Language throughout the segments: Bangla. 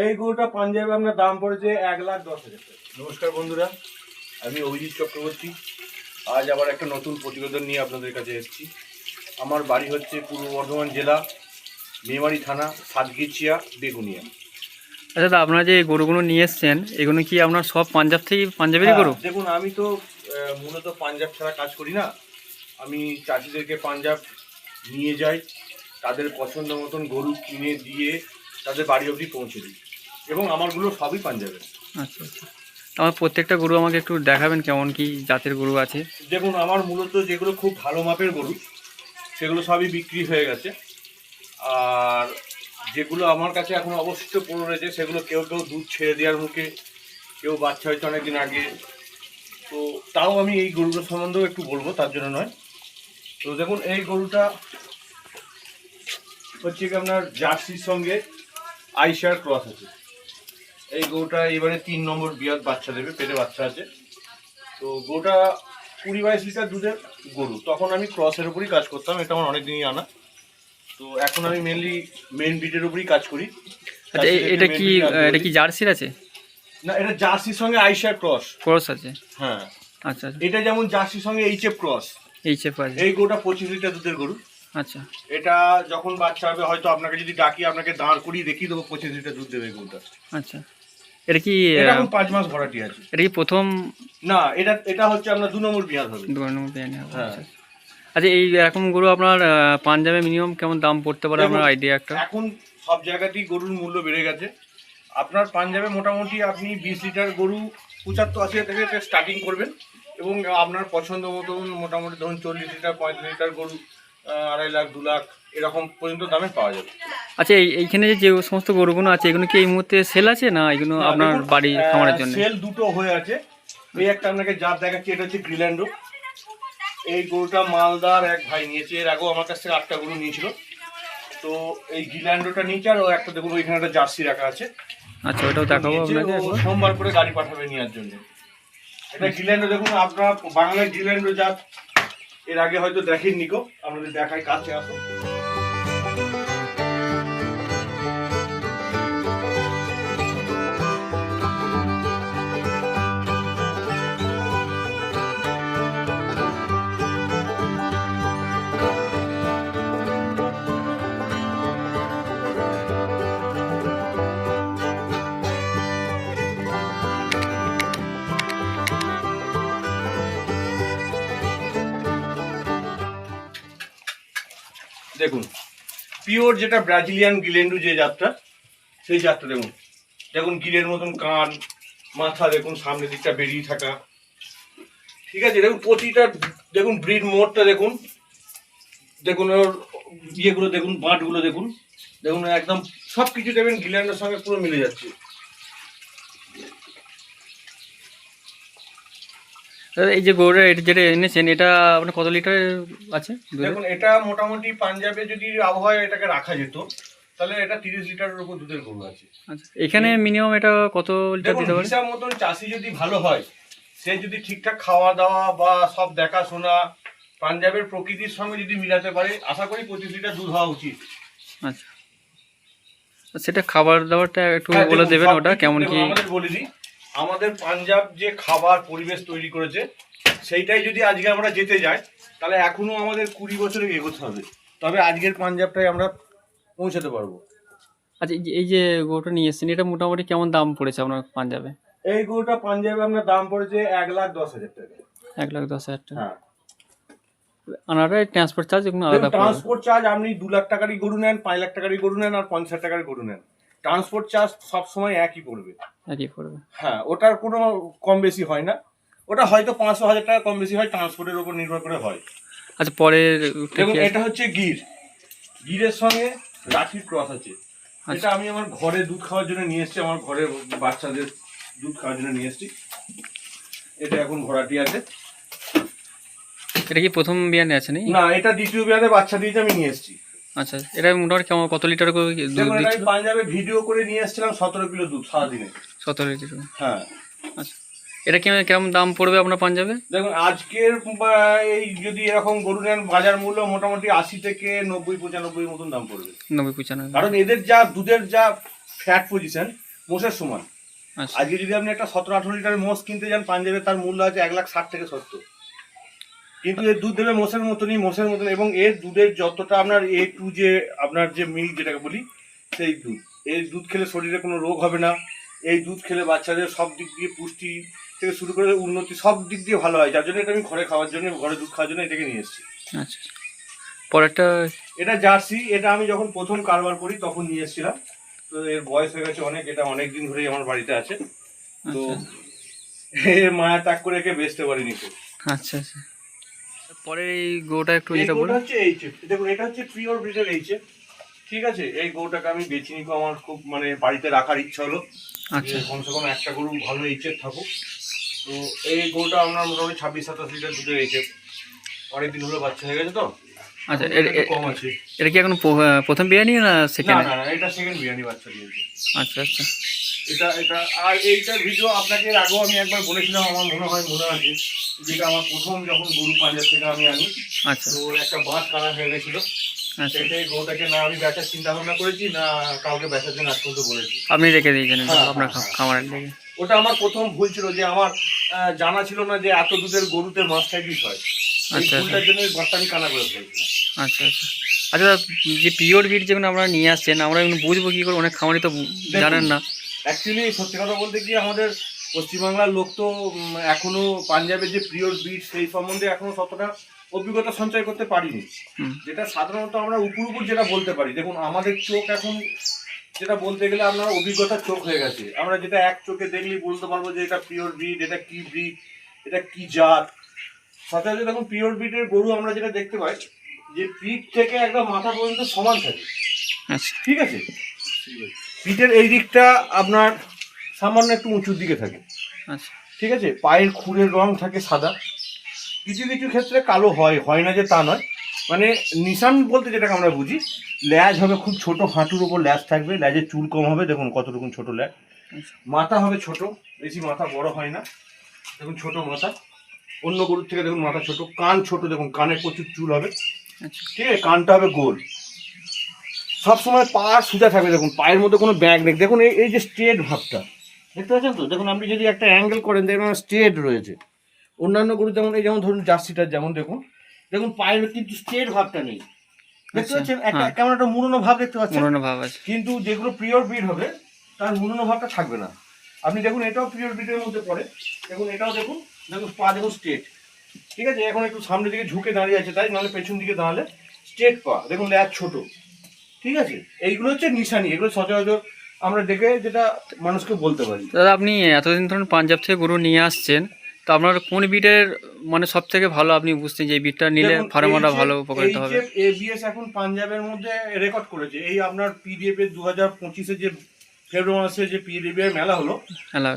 এই গরুটা পাঞ্জাবে আপনার দাম পড়েছে এক লাখ দশ হাজার টাকা। নমস্কার বন্ধুরা আমি অভিজিৎ চক্রবর্তী। আজ আবার একটা নতুন প্রতিবেদন নিয়ে আপনাদের কাছে এসেছি। আমার বাড়ি হচ্ছে পূর্ব বর্ধমান জেলা মেমারি থানা সাতগিচিয়া বেগুনিয়া। আচ্ছা দাদা আপনারা যে গরুগুলো নিয়ে এসছেন এগুলো কি আপনার সব পাঞ্জাব থেকে পাঞ্জাবেরই গরু? হ্যাঁ, দেখুন আমি তো আহ, মূলত পাঞ্জাব ছাড়া কাজ করি না। আমি চাষিদেরকে পাঞ্জাব নিয়ে যাই তাদের পছন্দ মতন গরু কিনে দিয়ে তাদের বাড়ি অবধি পৌঁছে দিই। এবং আমার আমারগুলো সবই পাঞ্জাবের। আচ্ছা আচ্ছা। আমার প্রত্যেকটা গরু আমাকে একটু দেখাবেন কেমন কি জাতের গরু আছে। দেখুন আমার মূলত যেগুলো খুব ভালো মাপের গরু সেগুলো সবই বিক্রি হয়ে গেছে। আর যেগুলো আমার কাছে এখন অবশিষ্ট পড়ে রয়েছে সেগুলো কেউ কেউ দুধ ছেড়ে দেওয়ার মুখে কেউ বাচ্চা হয়েছে অনেকদিন আগে। তো তাও আমি এই গরুটার সম্বন্ধেও একটু বলব তার জন্য নয়। তো দেখুন এই গরুটা হচ্ছে কি আপনার জার্সির সঙ্গে আইসার ক্রস আছে। এই গরুটা এবারে তিন নম্বর বিয়ার বাচ্চা দেবে পেটে বাচ্চা আছে। তো গরুটা কুড়ি বাইশ লিটার দুধের গরু। তখন আমি ক্রসের উপরই কাজ করতাম এটা আমার অনেক দিনই আনা। তো এখন আমি মেনলি মেন বিটের উপরই কাজ করি। আচ্ছা এটা কি এটা কি জার্সির আছে? না এটা জার্সির সঙ্গে আইসার ক্রস। ক্রস আছে? হ্যাঁ। আচ্ছা আচ্ছা। এটা যেমন জার্সির সঙ্গে এইচএফ ক্রস এই চেপ আছে। এই গরুটা পঁচিশ লিটার দুধের গরু। আচ্ছা। এটা যখন বাচ্চা হবে হয়তো আপনাকে যদি ডাকি আপনাকে দাঁড় করিয়ে দেখিয়ে দেবো পঁচিশ লিটার দুধ দেবে গরুটা। আচ্ছা। এটা কি এটা এখন পাঁচ মাস ভরাটি আছে। এটা কি প্রথম? না এটা এটা হচ্ছে আপনার দু নম্বর বিয়াদ হবে। দু নম্বর বিরিয়ানি হবে হ্যাঁ। আচ্ছা। আচ্ছা এই এরকম গরু আপনার পাঞ্জাবে মিনিমাম কেমন দাম পড়তে পারে আপনার আইডিয়া একটা? এখন সব জায়গাতেই গরুর মূল্য বেড়ে গেছে। আপনার পাঞ্জাবে মোটামুটি আপনি বিশ লিটার গরু পঁচাত্তর আশি থেকে স্টার্টিং করবেন। এবং আপনার পছন্দ মতন মোটামুটি ধরুন চল্লিশ লিটার পঁয়ত্রিশ লিটার গরু আড়াই লাখ দু লাখ এরকম পর্যন্ত দামে পাওয়া যাবে। আচ্ছা এইখানে যে সমস্ত গরুগুলো আছে এগুলো কি এই মুহূর্তে সেল আছে না এগুলো আপনার বাড়ি খামারের জন্য? সেল দুটো হয়ে আছে। এই একটা আপনাকে জাত দেখাচ্ছি এটা হচ্ছে গ্রিল্যান্ডো এই গরুটা মালদার এক ভাই নিয়েছে এর আগেও আমার কাছ থেকে আটটা গরু নিয়েছিল। তো এই গিল্যান্ডোটা নিয়েছে আর ও একটা দেখুন ওইখানে একটা জার্সি রাখা আছে। আচ্ছা ওটাও দেখাবো আপনাকে সোমবার করে গাড়ি পাঠাবে নেওয়ার জন্য। এটা গিল্যান্ডো দেখুন আপনার বাংলায় গিল্যান্ডো জাত এর আগে হয়তো দেখেননি গো আপনাদের দেখায় কাছে আসো দেখুন, পিওর যেটা ব্রাজিলিয়ান গিলেন্ডু যে জাতটা সেই জাতটা দেখুন। দেখুন গিলের মতন কান, মাথা, দেখুন সামনের দিকটা বেরিয়ে থাকা। ঠিক আছে, দেখুন প্রতিটা, দেখুন ব্রিড মোডটা দেখুন। দেখুন ওর ইয়েগুলো দেখুন, বাঁটগুলো দেখুন। দেখুন একদম সব কিছু দেখবেন গিল্যান্ডের সঙ্গে পুরো মিলে যাচ্ছে। এই যে গরুটা এটা যেটা এনেছেন এটা আপনার কত লিটার আছে? দেখুন এটা মোটামুটি পাঞ্জাবে যদি আবহাওয়া এটাকে রাখা যেত তাহলে এটা তিরিশ লিটারের উপর দুধের গরু আছে। আচ্ছা এখানে মিনিমাম এটা কত লিটার দিতে পারে? হিসাব মতন চাষি যদি ভালো হয় সে যদি ঠিকঠাক খাওয়া দাওয়া বা সব দেখাশোনা পাঞ্জাবের প্রকৃতির সঙ্গে যদি মিলাতে পারে আশা করি পঁচিশ লিটার দুধ হওয়া উচিত। আচ্ছা। সেটা খাবার দাবারটা একটু হ্যাঁ, বলে দেবেন ওটা কেমন কি? আমাদের বলে দিই আমাদের পাঞ্জাব যে খাবার পরিবেশ তৈরি করেছে সেইটাই যদি আজকে আমরা যেতে যাই তাহলে এখনও আমাদের কুড়ি বছরে এগোতে হবে। তবে আজকের পাঞ্জাবটাই আমরা পৌঁছাতে পারব। আচ্ছা এই যে- এই যে গরুটা নিয়ে এসেছেন এটা মোটামুটি কেমন দাম পড়েছে আপনার পাঞ্জাবে? এই গরুটা পাঞ্জাবে আপনার দাম পড়েছে এক লাখ দশ হাজার টাকা। এক লাখ দশ হাজার টাকা। হ্যাঁ। আনারা ট্রান্সপোর্ট চার্জ এগুলো আলাদা ট্রান্সপোর্ট চার্জ আপনি দু লাখ টাকারই গরু নেন পাঁচ লাখ টাকারই গরু নেন আর পঞ্চাশ টাকার গরু নেন। ট্রান্সপোর্ট চার্জ সবসময় একই পড়বে। একই পড়বে। হ্যাঁ ওটার কোনো কম বেশি হয় না। ওটা হয়তো পাঁচশো হাজার টাকা কম বেশি হয় ট্রান্সপোর্টের উপর নির্ভর করে হয়। আচ্ছা পরের দেখুন এটা হচ্ছে গির। গিরের সঙ্গে রাখির ক্রস আছে। এটা আমি আমার ঘরে দুধ খাওয়ার জন্য নিয়ে এসেছি আমার ঘরে বাচ্চাদের দুধ খাওয়ার জন্য নিয়ে এসেছি। এটা এখন ঘোড়াটি আছে। এটা কি প্রথম বিয়ানে আছে না এটা দ্বিতীয় বিয়াতে বাচ্চা দিয়েছে আমি নিয়ে এসেছি। আচ্ছা এটা মোটামুটি কেমন কত লিটার করে দুধ আমি দিচ্ছিল? পাঞ্জাবে ভিডিও করে নিয়ে এসেছিলাম সতেরো কিলো দুধ সারাদিনে। সতেরো লিটার হ্যাঁ। আচ্ছা এটা কেমন কেমন দাম পড়বে আপনার পাঞ্জাবে? দেখুন আজকের বা এই যদি এরকম গরু নেন বাজার মূল্য মোটামুটি আশি থেকে নব্বই পঁচানব্বই মতন দাম পড়বে। নব্বই পঁচানব্বই। কারণ এদের যা দুধের যা ফ্যাট পজিশন মোষের সমান। আচ্ছা। আজকে যদি আপনি একটা সতেরো আঠারো লিটার মোষ কিনতে যান পাঞ্জাবে তার মূল্য আছে এক লাখ ষাট থেকে সত্তর। কিন্তু এর দুধ দেবে মোষের মতনই মোষের মতন এবং এর দুধের যতটা আপনার এ টু যে আপনার যে মিল্ক যেটাকে বলি সেই দুধ। এই দুধ খেলে শরীরে কোনো রোগ হবে না। এই দুধ খেলে বাচ্চাদের সব দিক দিয়ে পুষ্টি থেকে শুরু করে উন্নতি সব দিক দিয়ে ভালো হয়। যার জন্য এটা আমি ঘরে খাওয়ার জন্য ঘরে দুধ খাওয়ার জন্য এটাকে নিয়ে এসেছি। আচ্ছা পরেরটা? এটা জার্সি। এটা আমি যখন প্রথম কারবার করি তখন নিয়ে এসেছিলাম। তো এর বয়স হয়ে গেছে অনেক এটা অনেক দিন ধরেই আমার বাড়িতে আছে। তো আচ্ছা। এ মায়া তাক করে একে বেচতে পারিনি তো আচ্ছা আচ্ছা। পরের এই গোটা একটু যেটা বলুন হচ্ছে এইচএফ দেখুন এটা হচ্ছে পিওর ব্রিডের এইচ ঠিক আছে? এই গোটাকে আমি বেছে নিব আমার খুব মানে বাড়িতে রাখার ইচ্ছা হলো। আচ্ছা। কমসে কম একটা গরু ভালো এইচএফ থাকুক। তো এই গোটা আপনার মোটামুটি ছাব্বিশ সাতাশ লিটার দুধের এইচএফ অনেকদিন হলো বাচ্চা হয়ে গেছে তো। আচ্ছা কম আছে এটা কি এখন প্রথম বিরিয়ানি না সেকেন্ড না না এটা সেকেন্ড বিরিয়ানি বাচ্চা দিয়েছে। আচ্ছা আচ্ছা। এটা এটা আর এইটার ভিডিও আপনাকে এর আগেও আমি একবার বলেছিলাম আমার মনে হয় মনে আছে যেটা আমার প্রথম যখন গরু পাঞ্জাব থেকে আমি আনি আচ্ছা। তো একটা বাঁধ কানা হয়ে গেছিল। আচ্ছা। সেটাই গরুটাকে না আমি চিন্তা ভাবনা করেছি না কাউকে জন্য আজ পর্যন্ত বলেছি। আপনি রেখে দিয়েছেন হ্যাঁ, আপনার হ্যাঁ, খামারের লেগে ওটা আমার প্রথম ভুল ছিল যে আমার জানা ছিল না যে এত দুধের গরুতে মাস্টাইটিস হয়। আচ্ছা, করে আচ্ছা আচ্ছা। আচ্ছা যে পিওর বিট যেগুলো আপনারা নিয়ে আসছেন আমরা বুঝব কি করে অনেক খামারি তো জানেন না। অ্যাকচুয়ালি সত্যি কথা বলতে কি আমাদের পশ্চিমবাংলার লোক তো এখনও পাঞ্জাবের যে পিওর বিট সেই সম্বন্ধে এখনও ততটা অভিজ্ঞতা সঞ্চয় করতে পারিনি। যেটা সাধারণত আমরা উপর উপর যেটা বলতে পারি দেখুন আমাদের চোখ এখন যেটা বলতে গেলে আপনার অভিজ্ঞতার চোখ হয়ে গেছে। আমরা যেটা এক চোখে দেখলেই বলতে পারব যে এটা পিওর ব্রিড এটা কি ব্রিড এটা কি জাত সাথে দেখুন পিওর ব্রিডের গরু আমরা যেটা দেখতে পাই যে পিঠ থেকে একদম মাথা পর্যন্ত সমান থাকে। আচ্ছা। ঠিক আছে? পিঠের এই দিকটা আপনার সামান্য একটু উঁচুর দিকে থাকে। আচ্ছা। ঠিক আছে? পায়ের খুরের রং থাকে সাদা। কিছু কিছু ক্ষেত্রে কালো হয় হয় না যে তা নয়। মানে নিশান বলতে যেটাকে আমরা বুঝি ল্যাজ হবে খুব ছোট হাঁটুর উপর ল্যাজ থাকবে ল্যাজের চুল কম হবে দেখুন কতটুকু ছোট ল্যাজ। আচ্ছা। মাথা হবে ছোট বেশি মাথা বড় হয় না। দেখুন ছোট মাথা। অন্য গরুর থেকে দেখুন মাথা ছোট কান ছোট দেখুন কানে প্রচুর চুল হবে। আচ্ছা। ঠিক আছে কানটা হবে গোল। সবসময় পা সোজা থাকবে দেখুন পায়ের মধ্যে কোনো ব্যাগ নেই। দেখুন এই যে স্ট্রেট ভাবটা দেখতে পাচ্ছেন তো? দেখুন আপনি যদি একটা অ্যাঙ্গেল করেন দেখবেন স্ট্রেট রয়েছে। অন্যান্য গরু যেমন এই যেমন ধরুন জার্সিটার যেমন দেখুন দেখুন পায়ের কিন্তু স্ট্রেট ভাবটা নেই। দেখতে আচ্ছা, পাচ্ছেন? একটা হ্যাঁ। কেমন একটা মুড়োনো ভাব দেখতে পাচ্ছেন? মনোনো ভাব আছে। কিন্তু যেগুলো পিওর ব্রিড হবে তার মুড়োনো ভাবটা থাকবে না। আপনি দেখুন এটাও পিওর ব্রিডের মধ্যে পড়ে। দেখুন এটাও দেখুন দেখুন পা দেখুন স্ট্রেট ঠিক আছে? এখন একটু সামনের দিকে ঝুঁকে দাঁড়িয়ে আছে তাই নাহলে পেছন দিকে দাঁড়ালে স্ট্রেট পা। দেখুন ল্যাজ ছোট। ঠিক আছে? এইগুলো হচ্ছে নিশানি। এগুলো সচরাচর আমরা দেখে যেটা মানুষকে বলতে পারি। দাদা আপনি এতদিন ধরুন পাঞ্জাব থেকে গরু নিয়ে আসছেন তো আপনার কোন বিটের মানে সব থেকে ভালো? আপনি বুঝতেন যে এই বিটটা নিলে ফার্মাররা ভালো উপকৃত হবে। এবিএস এখন পাঞ্জাবের মধ্যে রেকর্ড করেছে। এই আপনার পিডিএফ এর দু হাজার পঁচিশে যে ফেব্রুয়ারি মাসে যে পিডিএফ এর মেলা হলো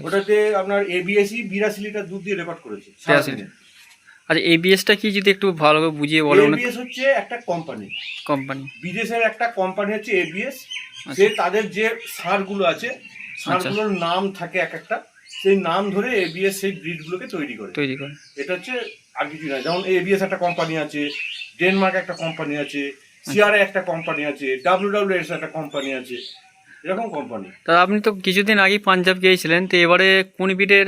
ওটাতে আপনার এবিএসই বিরাশি লিটার দুধ দিয়ে রেকর্ড করেছে। 82 সারাদিনে। আচ্ছা এবিএসটা কি যদি একটু ভালো করে বুঝিয়ে অনেক এবিএস হচ্ছে একটা কোম্পানি কোম্পানি বিদেশের একটা কোম্পানি হচ্ছে এবিএস আচ্ছা। সে তাদের যে সারগুলো আছে সারগুলোর নাম থাকে এক একটা সেই নাম ধরে এবিএস সেই ব্রিডগুলোকে তৈরি করে। তৈরি করে। এটা হচ্ছে আর্জেন্টিনা যেমন এবিএস একটা কোম্পানি আছে ডেনমার্ক একটা কোম্পানি আছে সিআরএ একটা কোম্পানি আছে ডাব্লিউডাব্লিউএস একটা কোম্পানি আছে এরকম কোম্পানি দাদা আপনি তো কিছুদিন আগেই পাঞ্জাব গিয়েছিলেন তো এবারে কোন বিটের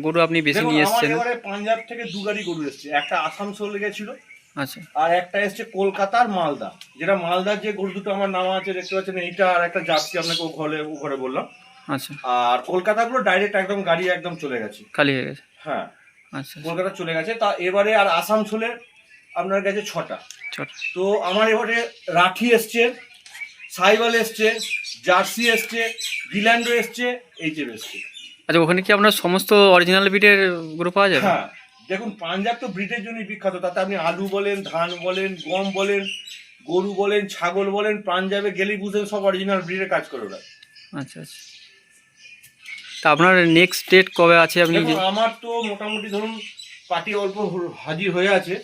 গরু আপনি বেশি নিয়ে এসেছেন এবারে পাঞ্জাব থেকে দু গাড়ি গরু এসছে। একটা আসানসোল গেছিল আচ্ছা। আর একটা এসছে কলকাতার মালদা। যেটা মালদার যে গরু দুটো আমার নাম আছে দেখতে পাচ্ছেন এইটা আর একটা জার্সি আপনাকে ও ঘরে ও ঘরে বললাম। আচ্ছা। আর কলকাতাগুলো ডাইরেক্ট একদম গাড়ি একদম চলে গেছে। খালি হয়ে গেছে? হ্যাঁ। আচ্ছা। কলকাতা চলে গেছে। তা এবারে আর আসানসোলের আপনার কাছে ছোট। তো আমার এবারে রাঠি এসছে সাইবাল এসছে জার্সি এসছে গিল্যান্ডো এসছে এইচএফ এসছে। আচ্ছা ওখানে কি আপনার সমস্ত অরিজিনাল ব্রিডের গরু পাওয়া যাবে? হ্যাঁ দেখুন পাঞ্জাব তো ব্রিডের জন্যই বিখ্যাত তাতে আপনি আলু বলেন ধান বলেন গম বলেন গরু বলেন ছাগল বলেন পাঞ্জাবে গেলেই বুঝেন সব অরিজিনাল ব্রিডের কাজ করে ওরা। আচ্ছা আচ্ছা। তা আপনার নেক্সট ডেট কবে আছে? আপনি আমার তো মোটামুটি ধরুন পার্টি অল্প হাজির হয়ে আছে।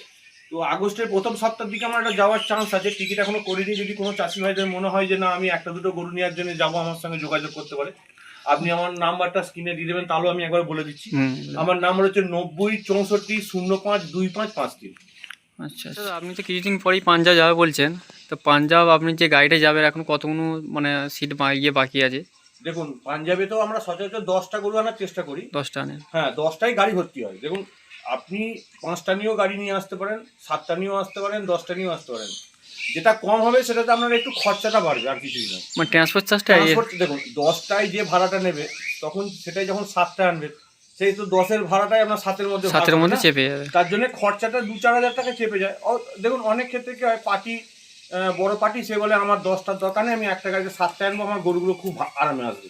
তো আগস্টের প্রথম সপ্তাহের দিকে আমার একটা যাওয়ার চান্স আছে। টিকিট এখনও করিনি। যদি কোনো চাষি ভাইদের মনে হয় যে না আমি একটা দুটো গরু নেওয়ার জন্য যাব আমার সঙ্গে যোগাযোগ করতে পারে। আপনি আমার নাম্বারটা স্ক্রিনে দিয়ে দেবেন তাহলেও আমি একবার বলে দিচ্ছি। আমার নাম্বার হচ্ছে নব্বই চৌষট্টি শূন্য পাঁচ দুই পাঁচ পাঁচ তিন। আচ্ছা আচ্ছা। আপনি তো কিছুদিন পরেই পাঞ্জাব যাবে বলছেন। তো পাঞ্জাব আপনি যে গাড়িতে যাবেন এখন কতগুলো মানে সিট ইয়ে বাকি আছে? দেখুন পাঞ্জাবে তো আমরা সচরাচর দশটা গরু আনার চেষ্টা করি। দশটা আনেন। হ্যাঁ দশটাই গাড়ি ভর্তি হয়। দেখুন আপনি পাঁচটা নিয়েও গাড়ি নিয়ে আসতে পারেন সাতটা নিয়েও আসতে পারেন দশটা নিয়েও আসতে পারেন। যেটা কম হবে সেটাতে আপনার একটু খরচাটা বাড়বে আর কিছুই না মানে ট্রান্সপোর্ট চার্জটা দেখুন দশটায় যে ভাড়াটা নেবে তখন সেটাই যখন সাতটা আনবে সেই তো দশের ভাড়াটাই আপনার সাতের মধ্যে সাতের মধ্যে চেপে যাবে। তার জন্য খরচাটা দু চার হাজার টাকা চেপে যায়। দেখুন অনেক ক্ষেত্রে কি হয় পার্টি বড় পার্টি সে বলে আমার দশটার দোকানে আমি একটা গাড়িতে সাতটা আনব আমার গরুগুলো খুব আরামে আসবে।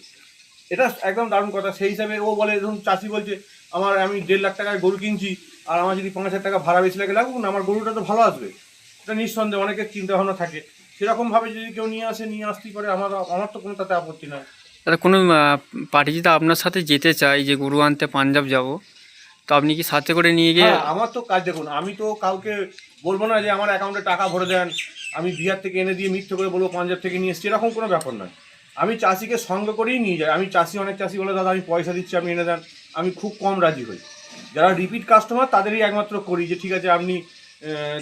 এটা একদম দারুণ কথা। সেই হিসাবে ও বলে ধরুন চাষি বলছে আমার আমি দেড় লাখ টাকায় গরু কিনছি আর আমার যদি পাঁচ হাজার টাকা ভাড়া বেশি লাগে লাগুক না আমার গরুটা তো ভালো আসবে। এটা নিঃসন্দেহে অনেকের চিন্তা ভাবনা থাকে। সেরকমভাবে যদি কেউ নিয়ে আসে নিয়ে আসতেই পারে আমার আমার তো কোনো তাতে আপত্তি নয় তাহলে কোনো পার্টি যদি আপনার সাথে যেতে চাই যে গরু আনতে পাঞ্জাব যাব তো আপনি কি সাথে করে নিয়ে গিয়ে হ্যাঁ আমার তো কাজ দেখুন আমি তো কাউকে বলব না যে আমার অ্যাকাউন্টে টাকা ভরে দেন আমি বিহার থেকে এনে দিয়ে মিথ্যে করে বলব পাঞ্জাব থেকে নিয়ে এসছি এরকম কোনো ব্যাপার নয়। আমি চাষিকে সঙ্গে করেই নিয়ে যাই আমি চাষি অনেক চাষি বলে দাদা আমি পয়সা দিচ্ছি আপনি এনে দেন। আমি খুব কম রাজি হই। যারা রিপিট কাস্টমার তাদেরই একমাত্র করি যে ঠিক আছে আপনি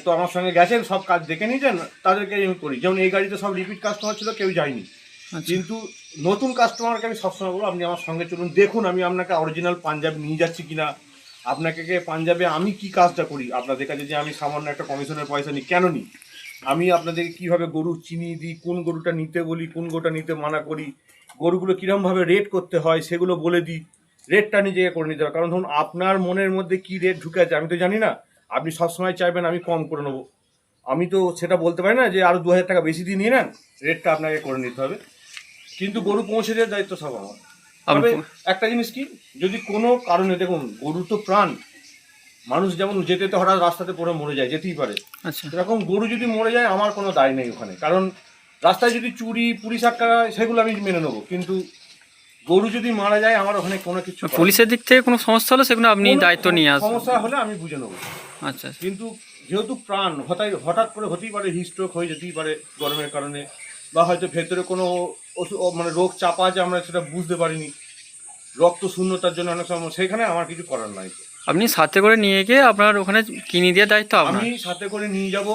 তো আমার সঙ্গে গেছেন সব কাজ দেখে নিয়েছেন তাদেরকে আমি করি। যেমন এই গাড়িতে সব রিপিট কাস্টমার ছিল কেউ যায়নি। আচ্ছা। কিন্তু নতুন কাস্টমারকে আমি সবসময় বলব আপনি আমার সঙ্গে চলুন দেখুন আমি আপনাকে অরিজিনাল পাঞ্জাব নিয়ে যাচ্ছি কিনা আপনাকে পাঞ্জাবে আমি কি কাজটা করি আপনাদের কাছে যে আমি সামান্য একটা কমিশনের পয়সা নিই কেন নিই? আমি আপনাদেরকে কীভাবে গরু চিনি দিই কোন গরুটা নিতে বলি কোন গরুটা নিতে মানা করি গরুগুলো কীরকমভাবে রেট করতে হয় সেগুলো বলে দিই। রেটটা নিজেকে করে নিতে হবে। কারণ ধরুন আপনার মনের মধ্যে কি রেট ঢুকে আছে আমি তো জানি না। আপনি সবসময় চাইবেন আমি কম করে নেব। আমি তো সেটা বলতে পারি না যে আরও দু হাজার টাকা বেশি দিয়ে নিয়ে নেন রেটটা আপনাকে করে নিতে হবে। কিন্তু গরু পৌঁছে দেওয়ার দায়িত্ব সব আমার। তবে একটা জিনিস কি যদি কোনো কারণে দেখুন গরু তো প্রাণ মানুষ যেমন যেতে যেতে হঠাৎ রাস্তাতে পড়ে মরে যায় যেতেই পারে। আচ্ছা। সেরকম গরু যদি মরে যায় আমার কোনো দায় নেই ওখানে। কারণ রাস্তায় যদি চুরি পুরি সাটকা সেগুলো আমি মেনে নেব। কিন্তু গরু যদি মারা যায় আমার ওখানে কোনো কিছু পুলিশের দিক থেকে কোনো সমস্যা হলে সেগুলো আপনি দায়িত্ব নিয়ে আসবেন? সমস্যা হলে আমি বুঝে নেব। আচ্ছা আচ্ছা। কিন্তু যেহেতু প্রাণ হঠাৎ হঠাৎ করে হতেই পারে হিস্ট্রোক হয়ে যেতেই পারে গরমের কারণে বা হয়তো ভেতরে কোনো মানে রোগ চাপা আছে আমরা সেটা বুঝতে পারিনি। রক্ত শূন্যতার জন্য অনেক সময় সেখানে আমার কিছু করার নাই। আপনি সাথে করে নিয়ে গিয়ে আপনার ওখানে কিনে দেওয়ার দায়িত্ব আমি সাথে করে নিয়ে যাব।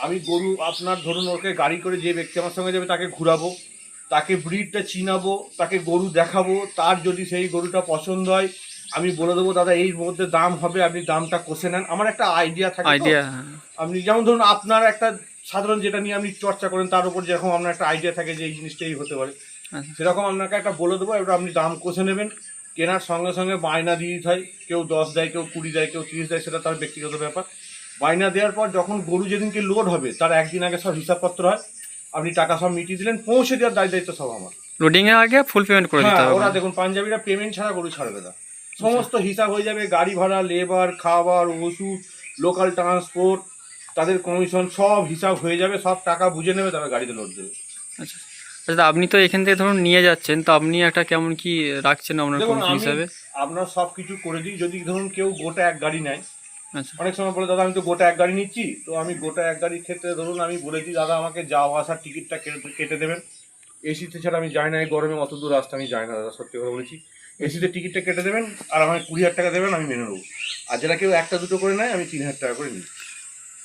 আমি গরু আপনার ধরুন ওকে গাড়ি করে যে ব্যক্তি আমার সঙ্গে যাবে তাকে ঘুরাবো। তাকে ব্রিডটা চিনাবো তাকে গরু দেখাবো তার যদি সেই গরুটা পছন্দ হয় আমি বলে দেবো দাদা এই মধ্যে দাম হবে আপনি দামটা কষে নেন। আমার একটা আইডিয়া থাকে আইডিয়া আপনি যেমন ধরুন আপনার একটা সাধারণ যেটা নিয়ে আপনি চর্চা করেন তার উপর যেরকম আপনার একটা আইডিয়া থাকে যে এই জিনিসটাই হতে পারে। আচ্ছা। সেরকম আপনাকে একটা বলে দেবো এবার আপনি দাম কষে নেবেন। কেনার সঙ্গে সঙ্গে বায়না দিয়ে দিতে হয় কেউ দশ দেয় কেউ কুড়ি দেয় কেউ তিরিশ দেয় সেটা তার ব্যক্তিগত ব্যাপার। বায়না দেওয়ার পর যখন গরু যেদিনকে লোড হবে তার একদিন আগে সব হিসাবপত্র হয়। আপনি টাকা সব মিটিয়ে দিলেন পৌঁছে দেওয়ার দায় দায়িত্ব সব আমার। লোডিং এর আগে ফুল পেমেন্ট করে দিতে হ্যাঁ হবে। ওরা দেখুন পাঞ্জাবিরা পেমেন্ট ছাড়া গরু ছাড়বে না। সমস্ত হিসাব হয়ে যাবে গাড়ি ভাড়া লেবার খাবার ওষুধ লোকাল ট্রান্সপোর্ট তাদের কমিশন সব হিসাব হয়ে যাবে সব টাকা বুঝে নেবে তারা গাড়িতে লোড দেবে। আচ্ছা। আচ্ছা আপনি তো এখান থেকে ধরুন নিয়ে যাচ্ছেন তো আপনি একটা কেমন কি রাখছেন আপনার হিসাবে? আপনার সব কিছু করে দিই যদি ধরুন কেউ গোটা এক গাড়ি নেয় অনেক সময় বলে দাদা আমি তো গোটা এক গাড়ি নিচ্ছি। তো আমি গোটা এক গাড়ির ক্ষেত্রে ধরুন আমি বলেছি দাদা আমাকে যাওয়া আসার টিকিটটা কেটে কেটে দেবেন। এসিতে ছাড়া আমি যাই না এই গরমে অত দূর রাস্তা আমি যাই না দাদা সত্যি কথা বলেছি। এসিতে টিকিটটা কেটে দেবেন আর আমাকে কুড়ি হাজার টাকা দেবেন আমি মেনে নেব। আর যারা কেউ একটা দুটো করে নেয় আমি তিন হাজার টাকা করে নিই।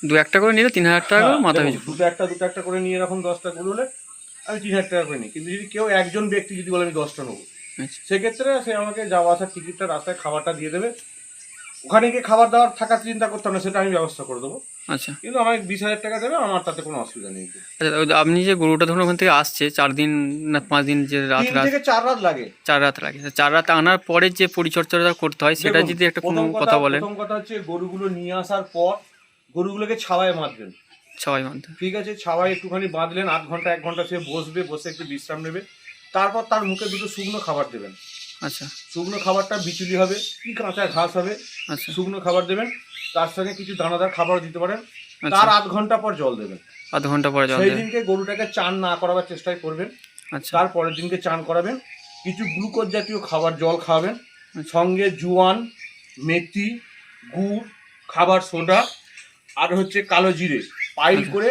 দু একটা করে নিলে তিন হাজার টাকা হ্যাঁ, মাথা পিছু। দুটো একটা দুটো একটা করে নিয়ে এরকম দশটা করে হলে আমি তিন হাজার টাকা করে নিই। কিন্তু যদি কেউ একজন ব্যক্তি যদি বলে আমি দশটা নেব আচ্ছা। সেক্ষেত্রে সে আমাকে যাওয়া আসার টিকিটটা রাস্তায় খাবারটা দিয়ে দেবে। ওখানে গিয়ে খাবার দাবার থাকার চিন্তা করতাম না সেটা আমি ব্যবস্থা করে দেবো। আচ্ছা। কিন্তু আমাকে বিশ হাজার টাকা দেবে আমার তাতে কোনো অসুবিধা নেই। আচ্ছা আপনি যে গরুটা ধরুন ওখান থেকে আসছে চার দিন না পাঁচ দিন যে রাত রাত থেকে চার রাত লাগে। চার রাত লাগে। চার রাত আনার পরে যে পরিচর্যাটা করতে হয় সেটা যদি একটা কোনো কথা বলেন। প্রথম কথা হচ্ছে গরুগুলো নিয়ে আসার পর গরুগুলোকে ছাওয়ায় বাঁধবেন। সবাই মানতে ঠিক আছে ছাওয়ায় একটুখানি বাঁধলেন আধ ঘণ্টা এক ঘণ্টা সে বসবে বসে একটু বিশ্রাম নেবে। তারপর তার মুখে দুটো শুকনো খাবার দেবেন। আচ্ছা। শুকনো খাবারটা বিচুলি হবে কি কাঁচা ঘাস হবে আচ্ছা। শুকনো খাবার দেবেন তার সঙ্গে কিছু দানাদার খাবার দিতে পারেন আচ্ছা। তার আধ ঘণ্টা পর জল দেবেন। আধ ঘণ্টা পরে জল সেই দিনকে গরুটাকে চান না করাবার চেষ্টাই করবেন আচ্ছা। তার পরের দিনকে চান করাবেন কিছু গ্লুকোজ জাতীয় খাবার জল খাওয়াবেন সঙ্গে জোয়ান মেথি গুড় খাবার সোডা আর হচ্ছে কালো জিরে পাইল আচ্ছা। করে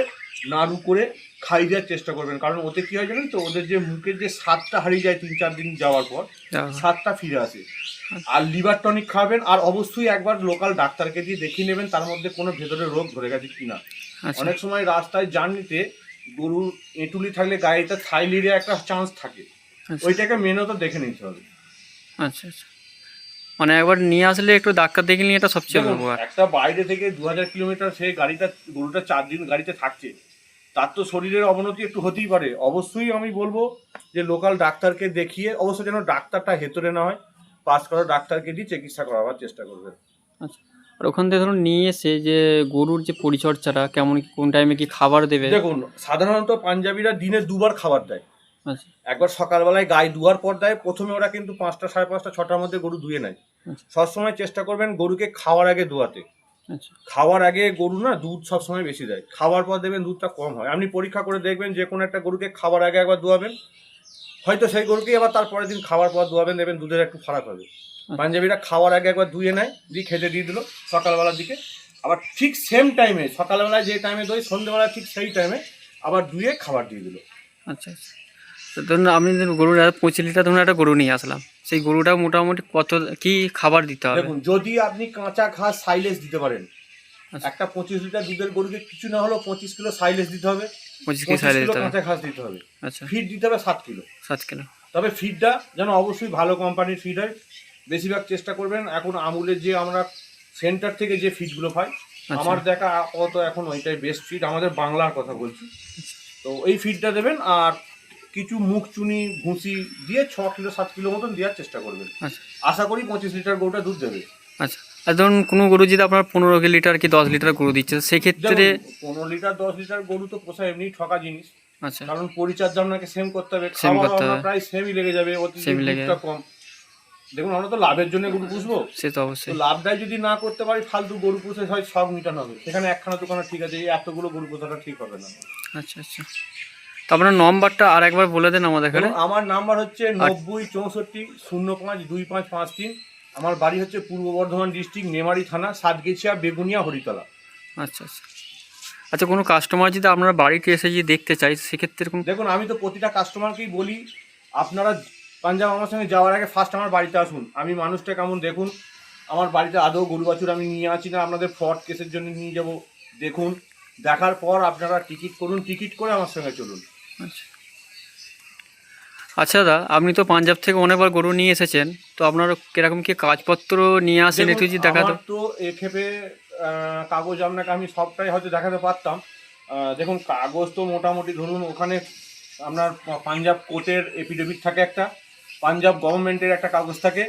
নাড়ু করে খাই দেওয়ার চেষ্টা করবেন। কারণ ওতে কি হয় জানেন তো? ওদের যে মুখের যে স্বাদটা হারিয়ে যায় তিন চার দিন যাওয়ার পর। স্বাদটা ফিরে আসে। আর লিভার টনিক খাবেন আর অবশ্যই একবার লোকাল ডাক্তারকে দিয়ে দেখিয়ে নেবেন তার মধ্যে কোনো ভেতরে রোগ ধরে গেছে কিনা। আচ্ছা। অনেক সময় রাস্তায় জার্নিতে গরুর এঁটুলি থাকলে গাড়িতে থাইলিরে একটা চান্স থাকে। আচ্ছা। ওইটাকে মেনত দেখে নিতে হবে। আচ্ছা আচ্ছা। মানে একবার নিয়ে আসলে একটু ডাক্তার দেখে নিয়ে এটা সবচেয়ে একটা বাইরে থেকে দু হাজার কিলোমিটার সে গাড়িটা গরুটা চার দিন গাড়িতে থাকছে। তার তো শরীরের অবনতি একটু হতেই পারে। অবশ্যই আমি বলব যে লোকাল ডাক্তারকে দেখিয়ে অবশ্য যেন ডাক্তারটা হেতরে না হয় পাস করা ডাক্তারকে দিয়ে চিকিৎসা করাবার চেষ্টা করবে। আচ্ছা। আর ওখান থেকে ধরুন নিয়ে এসে যে গরুর যে পরিচর্যাটা কেমন কি কোন টাইমে কি খাবার দেবে? দেখুন সাধারণত পাঞ্জাবিরা দিনে দুবার খাবার দেয়। আচ্ছা। একবার সকালবেলায় গায়ে ধোয়ার পর দেয় প্রথমে ওরা কিন্তু পাঁচটা সাড়ে পাঁচটা ছটার মধ্যে গরু ধুয়ে নেয়। আচ্ছা। সবসময় চেষ্টা করবেন গরুকে খাওয়ার আগে ধোয়াতে। খাওয়ার আগে গরু না দুধ সবসময় বেশি দেয়। খাওয়ার পর দেখবেন দুধটা কম হয়। আপনি পরীক্ষা করে দেখবেন যে কোনো একটা গরুকে খাওয়ার আগে একবার ধোয়াবেন হয়তো সেই গরুকে আবার তারপরের দিন খাওয়ার পর ধোয়াবেন দেখবেন দুধের একটু ফারাক হবে। পাঞ্জাবিরা খাওয়ার আগে একবার ধুয়ে নেয় দিয়ে খেতে দিয়ে দিল সকালবেলার দিকে। আবার ঠিক সেম টাইমে সকালবেলায় যে টাইমে দই সন্ধ্যেবেলায় ঠিক সেই টাইমে আবার ধুয়ে খাবার দিয়ে দিল। আচ্ছা আচ্ছা। ধরুন আপনি গরুর পঁচিশ লিটার ধরুন একটা গরু নিয়ে আসলাম। সেই গরুটা মোটামুটি কত কি খাবার দিতে হবে? দেখুন যদি আপনি কাঁচা ঘাস সাইলেজ দিতে পারেন আচ্ছা। একটা পঁচিশ লিটার দুধের গরুকে কিছু না হলেও পঁচিশ কিলো সাইলেজ দিতে হবে পঁচিশ কিলো দিতে হবে। কাঁচা ঘাস দিতে হবে। আচ্ছা। ফিড দিতে হবে সাত কিলো। সাত কিলো। তবে ফিডটা যেন অবশ্যই ভালো কোম্পানির ফিড হয়। বেশিরভাগ চেষ্টা করবেন এখন আমুলের যে আমরা সেন্টার থেকে যে ফিডগুলো পাই আচ্ছা। আমার দেখা আপাতত এখন ওইটাই বেস্ট ফিড আমাদের বাংলার কথা বলছি। তো এই ফিডটা দেবেন আর কিছু মুখ চুনি ভুসি দিয়ে ছ কিলো সাত কিলো মতন দেওয়ার চেষ্টা করবেন। আচ্ছা। আশা করি পঁচিশ লিটার গরুটা দুধ দেবে। আচ্ছা। আর ধরুন কোনো গরু যদি আপনার পনেরো লিটার কি দশ লিটার গরু দিচ্ছে সেক্ষেত্রে পনেরো লিটার দশ লিটার গরু তো পোষা এমনি ঠকা জিনিস। আচ্ছা। কারণ পরিচর্যা আপনাকে সেম করতে হবে। খাওয়া করতে হবে। প্রায় সেমই লেগে যাবে Same লেগে কম। দেখুন আমরা তো লাভের জন্য গরু পুষবো। সে তো তো অবশ্যই লাভটাই যদি না করতে পারি ফালতু গরু পুষে হয় সব মিটানো হবে। সেখানে একখানা দোকানে ঠিক আছে এই এতগুলো গরু পোষাটা ঠিক হবে না। আচ্ছা আচ্ছা। তো আপনার নম্বরটা আর একবার বলে দেন আমাদের এখানে। আমার নাম্বার হচ্ছে নব্বই চৌষট্টি শূন্য পাঁচ দুই পাঁচ পাঁচ তিন। আমার বাড়ি হচ্ছে পূর্ব বর্ধমান ডিস্ট্রিক্ট নেমারি থানা সাতগেছিয়া বেগুনিয়া হরিতলা। আচ্ছা আচ্ছা। আচ্ছা কোনো কাস্টমার যদি আপনার বাড়িতে এসে যদি দেখতে চাই সেক্ষেত্রে এরকম দেখুন আমি তো প্রতিটা কাস্টমারকেই বলি আপনারা পাঞ্জাব আমার সঙ্গে যাওয়ার আগে ফার্স্ট আমার বাড়িতে আসুন। আমি মানুষটা কেমন দেখুন আমার বাড়িতে আদৌ গরু বাছুর আমি নিয়ে আছি না আপনাদের ফ্রড কেসের জন্য নিয়ে যাব। দেখুন দেখার পর আপনারা টিকিট করুন টিকিট করে আমার সঙ্গে চলুন। আচ্ছা। আচ্ছা দাদা আপনি তো পাঞ্জাব থেকে অনেকবার গরু নিয়ে এসেছেন তো আপনার কীরকম কি কাগজপত্র নিয়ে আসেন একটু যদি দেখাতো? তো এ ক্ষেপে কাগজ আপনাকে আমি সবটাই হয়তো দেখাতে পারতাম। দেখুন কাগজ তো মোটামুটি ধরুন ওখানে আপনার পাঞ্জাব কোর্টের এফিডেভিট থাকে একটা পাঞ্জাব গভর্নমেন্টের একটা কাগজ থাকে।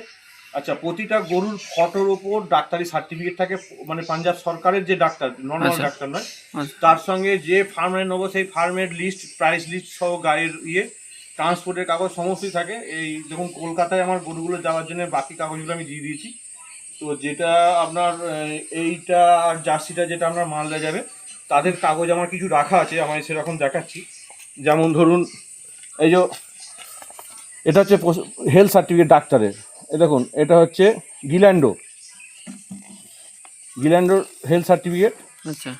আচ্ছা প্রতিটা গরুর ফটোর ওপর ডাক্তারি সার্টিফিকেট থাকে মানে পাঞ্জাব সরকারের যে ডাক্তার নর্মাল আচ্ছা। ডাক্তার নয় আচ্ছা। তার সঙ্গে যে ফার্মের নেব সেই ফার্মের লিস্ট প্রাইস লিস্ট সহ গাড়ির ইয়ে ট্রান্সপোর্টের কাগজ সমস্তই থাকে। এই দেখুন কলকাতায় আমার গরুগুলো যাওয়ার জন্য বাকি কাগজগুলো আমি দিয়ে দিয়েছি। তো যেটা আপনার এইটা আর জার্সিটা যেটা আপনার মালদা যাবে তাদের কাগজ আমার কিছু রাখা আছে আমি সেরকম দেখাচ্ছি। যেমন ধরুন এই যে এটা হচ্ছে হেলথ সার্টিফিকেট ডাক্তারের। এ দেখুন এটা হচ্ছে গিল্যান্ডো। গিল্যান্ডোর হেলথ সার্টিফিকেট আচ্ছা।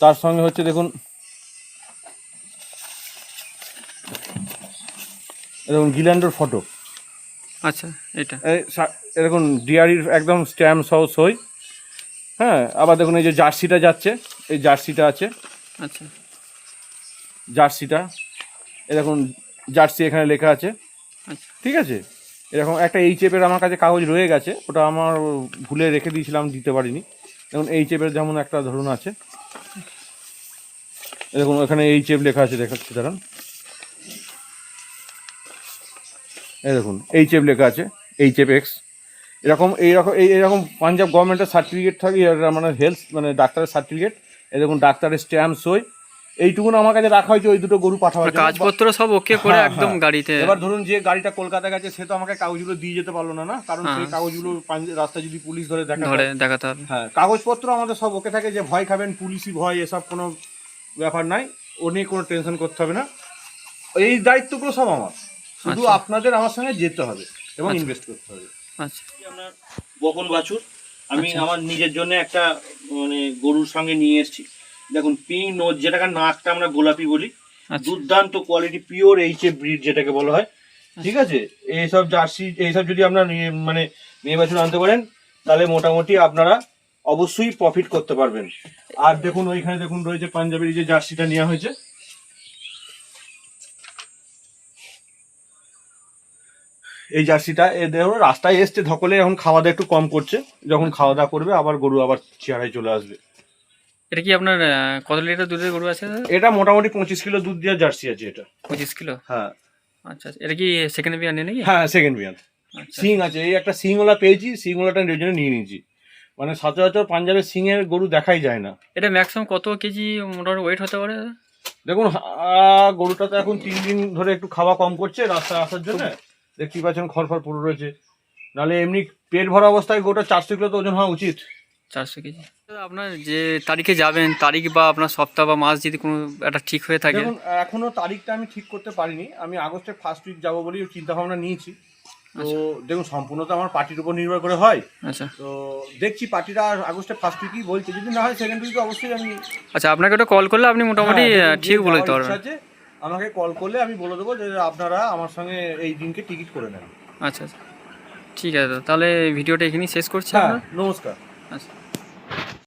তার সঙ্গে হচ্ছে দেখুন এরকম গিল্যান্ডোর ফটো আচ্ছা এটা। এরকম ডিআরির একদম স্ট্যাম্প সহ সই হ্যাঁ আবার দেখুন এই যে জার্সিটা যাচ্ছে এই জার্সিটা আছে। আচ্ছা। জার্সিটা এরকম জার্সি এখানে লেখা আছে। আচ্ছা। ঠিক আছে? এরকম একটা এই চেপের আমার কাছে কাগজ রয়ে গেছে, ওটা আমার ভুলে রেখে দিয়েছিলাম, দিতে পারিনি। দেখুন, এই চেপের যেমন একটা ধরুন আছে। এরকম এখানে এই চেপ লেখা আছে, দেখাচ্ছি, দাঁড়ান। এই দেখুন, এই চেপ লেখা আছে, এই চেপ এক্স এরকম এইরকম এই এরকম পাঞ্জাব গভর্নমেন্টের সার্টিফিকেট থাকে মানে হেলথ মানে ডাক্তারের সার্টিফিকেট এরকম ডাক্তারের স্ট্যাম্প সই এইটুকুন আমার কাছে রাখা হয়েছে ওই দুটো গরু পাঠাবার জন্য। কাগজপত্র সব ওকে করে হ্যাঁ, একদম হ্যাঁ। গাড়িতে এবার ধরুন যে গাড়িটা কলকাতা গেছে সে তো আমাকে কাগজগুলো দিয়ে যেতে পারল না না কারণ সেই হ্যাঁ। কাগজগুলো পাঞ্জ- রাস্তায় যদি পুলিশ ধরে দেখা ধরে দেখাতে হবে হ্যাঁ কাগজপত্র আমাদের সব ওকে থাকে যে ভয় খাবেন পুলিশি ভয় এসব কোনো ব্যাপার নাই ও নিয়ে কোনো টেনশন করতে হবে না এই দায়িত্বগুলো সব আমার শুধু আচ্ছা। আপনাদের আমার সঙ্গে যেতে হবে এবং আচ্ছা। ইনভেস্ট করতে হবে আচ্ছা আপনার বকন বাছুর আমি আচ্ছা। আমার নিজের জন্য একটা মানে গরুর সঙ্গে নিয়ে এসেছি দেখুন পিং নোজ যেটাকে নাকটা আমরা গোলাপি বলি আচ্ছা। দুর্দান্ত quality pure H A breed যেটাকে বলা হয়। ঠিক আছে? এইসব জার্সি এইসব যদি আপনার মানে মেয়ে বাছুর আনতে পারেন তাহলে মোটামুটি আপনারা অবশ্যই প্রফিট করতে পারবেন। আর দেখুন ওইখানে দেখুন রয়েছে পাঞ্জাবের যে জার্সিটা নেওয়া হয়েছে। এই জার্সিটা এ দেখো রাস্তায় এসছে ধকলে এখন খাওয়া দাওয়া একটু কম করছে। যখন খাওয়া দাওয়া করবে আবার গরু আবার চেহারায় চলে আসবে। এটা কি আপনার আহ, কত লিটার দুধের গরু আছে দাদা? এটা মোটামুটি পঁচিশ কিলো দুধ দেওয়ার জার্সি আছে এটা। পঁচিশ কিলো? হ্যাঁ। আচ্ছা আচ্ছা। এটা কি সেকেন্ড বিয়ার নেই নাকি? হ্যাঁ সেকেন্ড বিয়ান। আচ্ছা। সিং আছে। এই একটা সিংওয়ালা পেয়েছি সিংওয়ালাটা এই জন্য নিয়ে নিয়েছি। মানে সচরাচর পাঞ্জাবের সিংয়ের গরু দেখাই যায় না। এটা ম্যাক্সিমাম কত কেজি মোটামুটি ওয়েট হতে পারে দাদা? দেখুন আহ, গরুটা তো এখন তিন দিন ধরে একটু খাওয়া কম করছে রাস্তায় আসার জন্য। দেখতেই পাচ্ছেন খড় ফড় পড়ে রয়েছে। নাহলে এমনি পেট ভরা অবস্থায় গরুটা চারশো কিলো তো ওজন হওয়া উচিত। চারশো কেজি। আপনার যে তারিখে যাবেন তারিখ বা আপনার সপ্তাহ বা মাস যদি কোনো একটা ঠিক হয়ে থাকে। দেখুন এখনও তারিখটা আমি ঠিক করতে পারিনি। আমি আগস্টের ফার্স্ট উইক যাব বলেই চিন্তা ভাবনা নিয়েছি। তো দেখুন সম্পূর্ণ তো আমার পার্টির উপর নির্ভর করে হয়। আচ্ছা। তো দেখছি পার্টিটা আগস্টের ফার্স্ট উইকই বলছে। যদি না হয় সেকেন্ড উইকে অবশ্যই আমি আচ্ছা আপনাকে ওটা কল করলে আপনি মোটামুটি হ্যাঁ, ঠিক বলে দিতে পারবেন। আমাকে কল করলে আমি বলে দেবো যে আপনারা আমার সঙ্গে এই দিনকে টিকিট করে নেন। আচ্ছা আচ্ছা। ঠিক আছে। তাহলে ভিডিওটা এখানেই শেষ করছি হ্যাঁ নমস্কার। আচ্ছা